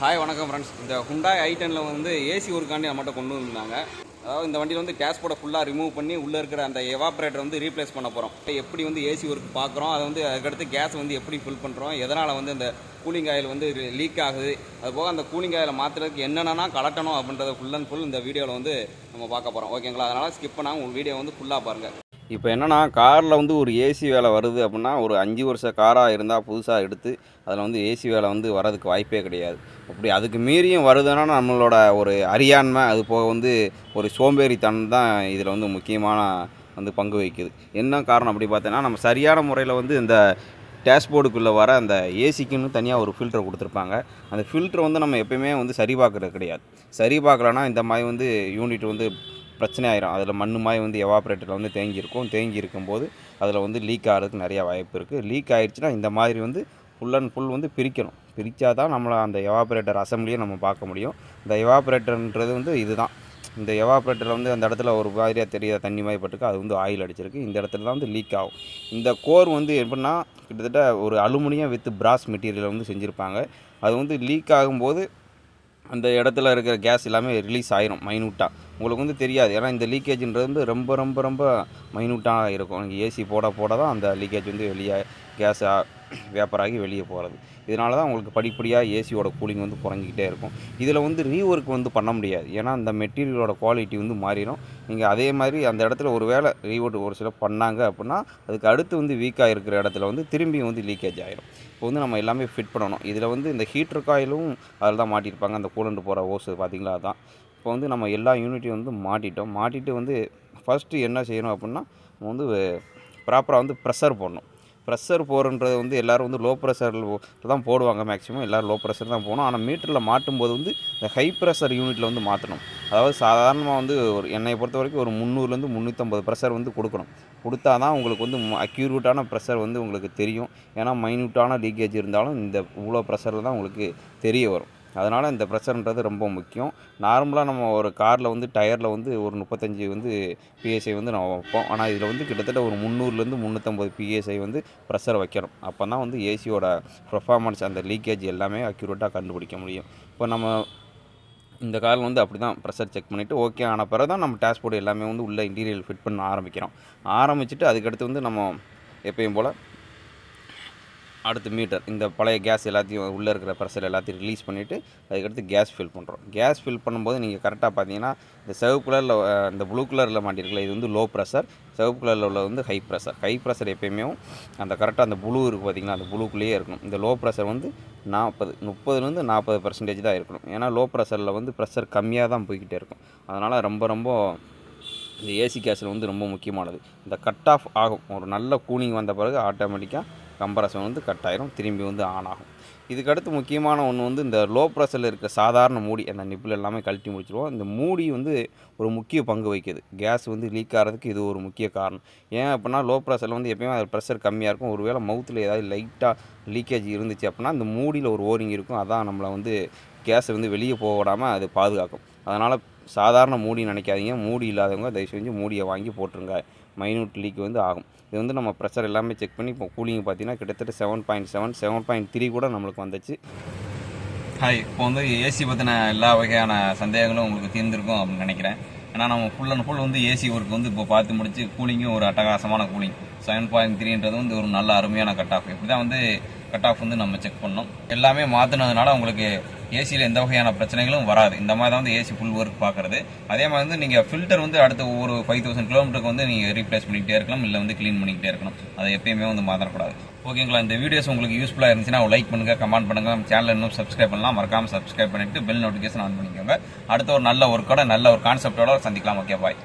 Hi வணக்கம் friends இந்த Hyundai ஐ டெனில் வந்து ஏசி ஒர்க்காண்டி நம்மகிட்ட கொண்டு வந்திருந்தாங்க. அதாவது இந்த வண்டியில் வந்து கேஸ் போட ஃபுல்லாக ரிமூவ் பண்ணி உள்ளே இருக்கிற அந்த எவாப்ரேட்டர் வந்து ரீப்ளேஸ் பண்ண போகிறோம் எப்படி வந்து ஏசி ஒர்க் பார்க்குறோம்? அதை வந்து அதுக்கடுத்து கேஸ் வந்து எப்படி ஃபில் பண்ணுறோம் எதனால் வந்து இந்த கூலிங் ஆயில் வந்து லீக் ஆகுது? அது போக அந்த கூலிங் ஆயில் மாற்றுறதுக்கு என்னென்னா கலட்டணும் அப்படின்றத ஃபுல் அண்ட் ஃபுல் இந்த வீடியோவில் வந்து நம்ம பார்க்க போகிறோம் ஓகேங்களா அதனால் ஸ்கிப் பண்ணாமல் உங்கள் வீடியோ வந்து ஃபுல்லாக பாருங்கள் இப்போ என்னன்னா காரில் வந்து ஒரு ஏசி வேலை வருது அப்படின்னா ஒரு அஞ்சு வருஷ காராக இருந்தால் புதுசாக எடுத்து அதில் வந்து ஏசி வேலை வந்து வர்றதுக்கு வாய்ப்பே கிடையாது. அப்படி அதுக்கு மீறியும் வருதுன்னா நம்மளோட ஒரு அறியாண்மை அது போக வந்து ஒரு சோம்பேறித்தனம் தான் இதில் வந்து முக்கியமான வந்து பங்கு வகிக்குது. என்ன காரணம் அப்படி பார்த்தோன்னா நம்ம சரியான முறையில் வந்து இந்த டேஷ்போர்டுக்குள்ளே வர அந்த ஏசிக்குன்னு தனியாக ஒரு ஃபில்டர் கொடுத்துருப்பாங்க. அந்த ஃபில்டர் வந்து நம்ம எப்பயுமே வந்து சரி பார்க்குறது கிடையாது. சரி பார்க்கலன்னா இந்த மாதிரி வந்து யூனிட் வந்து பிரச்சனை ஆயிரும் அதில் மண்ணு மாதிரி வந்து எவாப்ரேட்டரில் வந்து தேங்கியிருக்கும். தேங்கி இருக்கும்போது அதில் வந்து லீக் ஆகிறதுக்கு நிறையா வாய்ப்பு இருக்குது லீக் ஆகிடுச்சுன்னா இந்த மாதிரி வந்து ஃபுல் அண்ட் ஃபுல் வந்து பிரிக்கணும். பிரித்தா தான் நம்மளை அந்த எவாப்ரேட்டர் அசம்பிளியை நம்ம பார்க்க முடியும். இந்த எவாப்ரேட்டர்ன்றது வந்து இதுதான். இந்த எவாப்ரேட்டரில் வந்து அந்த இடத்துல ஒரு மாதிரியாக தெரியாத தண்ணி மாதிரி பட்டுருக்கு. அது வந்து ஆயில் அடிச்சிருக்கு. இந்த இடத்துல தான் வந்து லீக் ஆகும். இந்த கோர் வந்து எப்படின்னா கிட்டத்தட்ட ஒரு அலுமினியம் வித் பிராஸ் மெட்டீரியல் வந்து செஞ்சுருப்பாங்க. அது வந்து லீக் ஆகும்போது அந்த இடத்துல இருக்கிற கேஸ் எல்லாமே ரிலீஸ் ஆயிரும் மைனூட்டாக உங்களுக்கு வந்து தெரியாது. ஏன்னா இந்த லீக்கேஜ்ன்றது வந்து ரொம்ப ரொம்ப ரொம்ப மைனூட்டாக இருக்கும். ஏசி போட போட தான் அந்த லீக்கேஜ் வந்து வெளியே கேஸ் வேப்பராகி வெளியே போகிறது இதனால தான் உங்களுக்கு படிப்படியாக ஏசியோட கூலிங் வந்து குறைஞ்சிக்கிட்டே இருக்கும். இதில் வந்து ரீஒர்க் வந்து பண்ண முடியாது. ஏன்னா அந்த மெட்டீரியலோட குவாலிட்டி வந்து மாறிடும் நீங்கள் அதே மாதிரி அந்த இடத்துல ஒரு வேளை ரீஒர்க் ஒரு சில பண்ணாங்க அப்படின்னா அதுக்கு அடுத்து வந்து வீக்காக இருக்கிற இடத்துல வந்து திரும்பி வந்து லீக்கேஜ் ஆகிடும் இப்போ வந்து நம்ம எல்லாமே ஃபிட் பண்ணணும். இதில் வந்து இந்த ஹீட்டர் காயிலும் அதில் தான் மாட்டியிருப்பாங்க அந்த கூலண்ட் போகிற ஓஸ் பார்த்தீங்களா அதான். இப்போ வந்து நம்ம எல்லா யூனிட்டையும் வந்து மாட்டிட்டோம். மாட்டிட்டு வந்து ஃபஸ்ட்டு என்ன செய்யணும் அப்படின்னா நம்ம வந்து ப்ராப்பராக வந்து ப்ரெஷர் போடணும். ப்ரெஷர் போடுன்றது வந்து எல்லோரும் வந்து லோ ப்ரெஷரில் தான் போடுவாங்க மேக்ஸிமம் எல்லோரும் லோ ப்ரெஷர் தான் போகணும் ஆனால் மீட்டரில் மாட்டும்போது வந்து இந்த ஹை ப்ரெஷர் யூனிட்டில் வந்து மாற்றணும் அதாவது சாதாரணமாக வந்து ஒரு என்னை பொறுத்த வரைக்கும் ஒரு முந்நூறுலேருந்து முந்நூற்றம்பது ப்ரெஷர் வந்து கொடுக்கணும். கொடுத்தா தான் உங்களுக்கு வந்து அக்யூரேட்டான ப்ரெஷர் வந்து உங்களுக்கு தெரியும். ஏன்னா மைன்யூட்டான லீக்கேஜ் இருந்தாலும் இந்த இவ்வளோ ப்ரெஷரில் தான் உங்களுக்கு தெரிய வரும். அதனால் இந்த ப்ரெஷர்ன்றது ரொம்ப முக்கியம். நார்மலாக நம்ம ஒரு காரில் வந்து டயரில் வந்து ஒரு முப்பத்தஞ்சு வந்து பிஎஸ்ஐ வந்து நம்ம வைப்போம். ஆனால் இதில் வந்து கிட்டத்தட்ட ஒரு முந்நூறுலேருந்து முந்நூற்றம்பது பிஎஸ்ஐ வந்து ப்ரெஷர் வைக்கணும். அப்போ தான் வந்து ஏசியோட பர்ஃபார்மன்ஸ் அந்த லீக்கேஜ் எல்லாமே அக்யூரேட்டாக கண்டுபிடிக்க முடியும். இப்போ நம்ம இந்த காரில் வந்து அப்படி தான் ப்ரெஷர் செக் பண்ணிவிட்டு ஓகே ஆன பிறகு தான் நம்ம டேஷ்போர்டு எல்லாமே வந்து உள்ள இன்டீரியல் ஃபிட் பண்ண ஆரம்பிக்கிறோம். ஆரம்பிச்சுட்டு அதுக்கடுத்து வந்து நம்ம எப்பயும் போல் அடுத்து மீட்டர் இந்த பழைய கேஸ் எல்லாத்தையும் உள்ளே இருக்கிற ப்ரெஷர் எல்லாத்தையும் ரிலீஸ் பண்ணிவிட்டு அதுக்கடுத்து கேஸ் ஃபில் பண்ணுறோம் கேஸ் ஃபில் பண்ணும்போது நீங்கள் கரெக்டாக பார்த்தீங்கன்னா இந்த சிவப்பு கலரில் இந்த ப்ளூ கலரில் மாட்டிருக்கல இது வந்து லோ ப்ரெஷர் சிவப்பு கலரில் உள்ள வந்து ஹை ப்ரெஷர் ஹை ப்ரெஷர் எப்பயுமே அந்த கரெக்டாக அந்த ப்ளூ இருக்குது பார்த்தீங்கன்னா அந்த ப்ளூக்குள்ளேயே இருக்கணும். இந்த லோ ப்ரெஷர் வந்து நாற்பது முப்பதுலேருந்து நாற்பது பர்சன்டேஜ் தான் இருக்கணும். ஏன்னா லோ ப்ரெஷரில் வந்து ப்ரெஷர் கம்மியாக தான் போய்கிட்டே இருக்கும். அதனால் ரொம்ப ரொம்ப இந்த ஏசி கேஸில் வந்து ரொம்ப முக்கியமானது. இந்த கட் ஆஃப் ஆகும். ஒரு நல்ல கூலிங் வந்த பிறகு ஆட்டோமேட்டிக்காக கம்பரசன் வந்து கட் ஆயிரும் திரும்பி வந்து ஆன் ஆகும். இதுக்கடுத்து முக்கியமான ஒன்று வந்து இந்த லோ ப்ரெஷரில் இருக்க சாதாரண மூடி அந்த நிப்பில் எல்லாமே கழட்டி முடிச்சிருவோம். இந்த மூடி வந்து ஒரு முக்கிய பங்கு வகிக்குது. கேஸ் வந்து லீக் ஆகிறதுக்கு இது ஒரு முக்கிய காரணம். ஏன் அப்படின்னா லோ ப்ரெஷரில் வந்து எப்பயுமே அது ப்ரெஷர் கம்மியாக இருக்கும். ஒருவேளை மவுத்தில் ஏதாவது லைட்டாக லீக்கேஜ் இருந்துச்சு அப்படின்னா அந்த மூடியில் ஒரு ஓரிங் இருக்கும். அதான் நம்மளை வந்து கேஸை வந்து வெளியே போக விடாமல் அது பாதுகாக்கும். அதனால் சாதாரண மூடி நினைக்காதீங்க. மூடி இல்லாதவங்க தயவு செஞ்சு மூடியை வாங்கி போட்டுருங்க. மைனூட் லீக் வந்து ஆகும். இது வந்து நம்ம ப்ரெஷர் எல்லாமே செக் பண்ணி இப்போ கூலிங் பார்த்தீங்கன்னா கிட்டத்தட்ட seven point seven seven point three கூட நம்மளுக்கு வந்துச்சு. ஹாய் இப்போ வந்து ஏசி பற்றின எல்லா வகையான சந்தேகங்களும் உங்களுக்கு தீர்ந்துருக்கும் அப்படின்னு நினைக்கிறேன். ஏன்னா நம்ம ஃபுல் அண்ட் ஃபுல் வந்து ஏசி ஒர்க் வந்து இப்போ பார்த்து முடிச்சு கூலிங்கும் ஒரு அட்டகாசமான கூலிங் செவன் பாயிண்ட் த்ரீன்றது வந்து ஒரு நல்ல அருமையான கட் ஆஃப் இப்படி தான் வந்து கட் ஆஃப் வந்து நம்ம செக் பண்ணோம். எல்லாமே மாற்றினதுனால உங்களுக்கு ஏசியில் எந்த வகையான பிரச்சனைகளும் வராது. இந்த மாதிரி தான் வந்து ஏசி ஃபுல் ஒர்க் பார்க்குறது அதே மாதிரி வந்து நீங்கள் ஃபில்டர் வந்து அடுத்த ஒவ்வொரு ஃபைவ் தௌசண்ட் கிலோமீட்டருக்கு வந்து நீங்கள் ரீப்ளேஸ் பண்ணிக்கிட்டே இருக்கலாம் இல்லை வந்து க்ளீன் பண்ணிக்கிட்டே இருக்கணும் அதை எப்பயுமே வந்து மாற்றக்கூடாது ஓகேங்களா இந்த வீடியோஸ் உங்களுக்கு யூஸ்ஃபுல்லாக இருந்துச்சுன்னா லைக் பண்ணுங்கள் கமெண்ட் பண்ணுங்கள் நம்ம சேனல் இன்னும் சப்ஸ்கிரைப் பண்ணலாம். மறக்காமல் சப்ஸ்கிரைப் பண்ணிட்டு பெல் நோட்டிஃபிகேஷன் ஆன் பண்ணிக்கோங்க. அடுத்த ஒரு நல்ல ஒர்க்கோட நல்ல ஒரு கான்செப்டோட சந்திக்கலாம். Okay bye